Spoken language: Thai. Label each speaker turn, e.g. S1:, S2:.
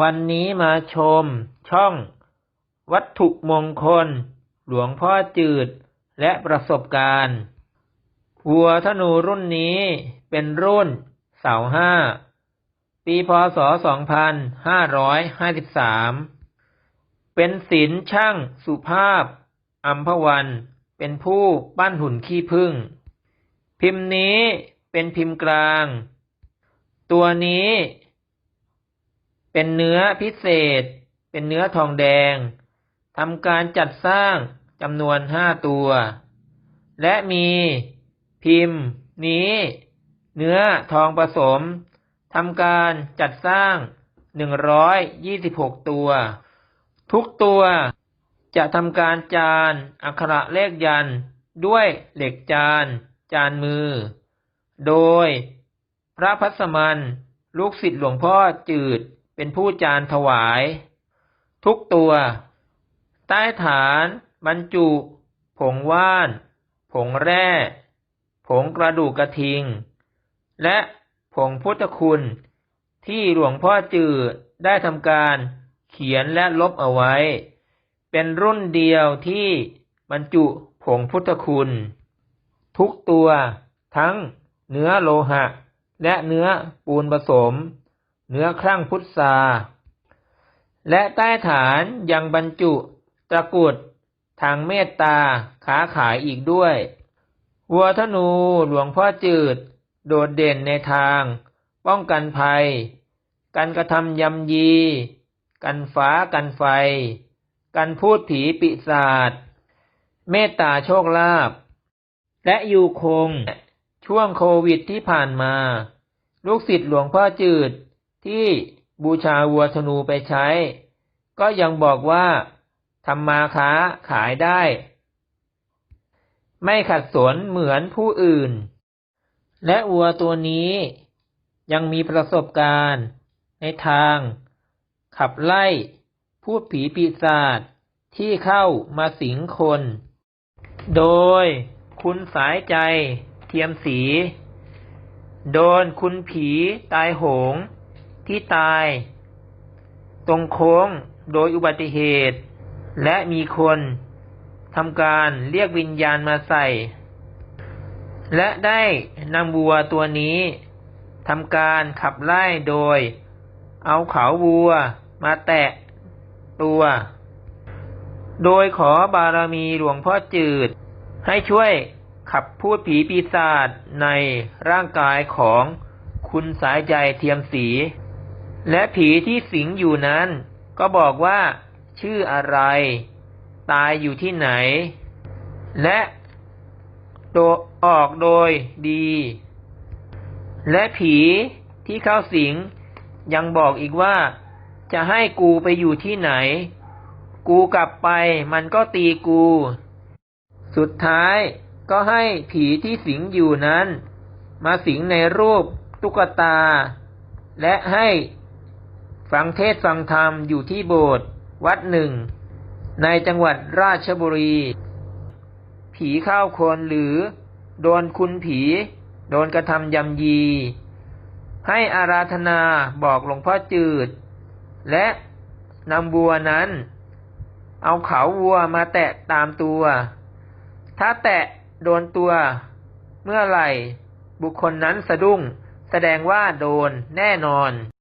S1: วันนี้มาชมช่อง วัตถุมงคล หลวงพ่อจืด และประสบการณ์ วัวธนูรุ่นนี้เป็นรุ่น เสาห้า ปีพศ 2553 เป็นศิลช่างสุภาพ อัมพวัน เป็นผู้ปั้นหุ่นขี้ผึ้ง พิมพ์นี้เป็นพิมพ์กลาง ตัวนี้ เป็นเนื้อพิเศษ เป็นเนื้อทองแดงทำการจัดสร้างจำนวนห้าตัว และมีพิมพ์ นี้ เนื้อทองผสมทำการจัดสร้างหนึ่งร้อยยี่สิบหกตัว ทุกตัวจะทำการจานอักขระเลขยัน ด้วยเหล็กจาน จานมือ โดย พระพัสมัน ลูกศิษย์หลวงพ่อจืด เป็นผู้จานถวาย ทุกตัว ใต้ฐานบรรจุ ผงว่าน ผงแร่ ผงกระดูกกระทิง และผงพุทธคุณที่หลวงพ่อจืดได้ทำการเขียนและลบเอาไว้ เป็นรุ่นเดียวที่บรรจุผงพุทธคุณ ทุกตัวทั้งเนื้อโลหะ และเนื้อปูนผสม เนื้อครั่งพุทราและใต้ฐานยังบรรจุตะกุดทางเมตตาขาขายอีกด้วย วัวธนูหลวงพ่อจืด โดดเด่นในทาง ป้องกันภัย การกระทำยำยี กันฟ้ากันไฟ กันพูดผีปิศาจเมตตาโชคลาภและอยู่คงช่วงโควิดที่ผ่านมา ลูกศิษย์หลวงพ่อจืด ที่บูชาวัวธนูไปใช้ ก็ยังบอกว่าทำมาค้าขายได้ ไม่ขัดสนเหมือนผู้อื่น และวัวตัวนี้ยังมีประสบการณ์ ในทาง ขับไล่ พูดผีปีศาจที่เข้ามาสิงคน โดยคุณสายใจเทียมสี โดนคุณผีตายโหง ที่ตาย ตรงโค้งโดยอุบัติเหตุ และมีคนทำการเรียกวิญญาณมาใส่ และได้นำวัวตัวนี้ทำการขับไล่โดย เอาเขาวัวมาแตะตัว โดยขอบารมีหลวงพ่อจืด ให้ช่วยขับพูดผีปีศาจในร่างกายของคุณสายใจเทียมสี และผีที่สิงอยู่นั้น ก็บอกว่า ชื่ออะไร ตายอยู่ที่ไหน และโดออกโดยดี และผีที่เข้าสิง ยังบอกอีกว่า จะให้กูไปอยู่ที่ไหน กูกลับไปมันก็ตีกู สุดท้ายก็ให้ผีที่สิงอยู่นั้น มาสิงในรูปตุ๊กตา และให้ ฟังเทศฟังธรรมอยู่ที่โบสถ์วัดหนึ่ง ในจังหวัดราชบุรี ผีเข้าคนหรือ โดนคุณผี โดนกระทำยำยี ให้อาราธนาบอกหลวงพ่อจืด และนำบัวนั้น เอาเขาวัวมาแตะตามตัว ถ้าแตะโดนตัว เมื่อไหร่ บุคคลนั้นสะดุ้ง แสดงว่าโดนแน่นอน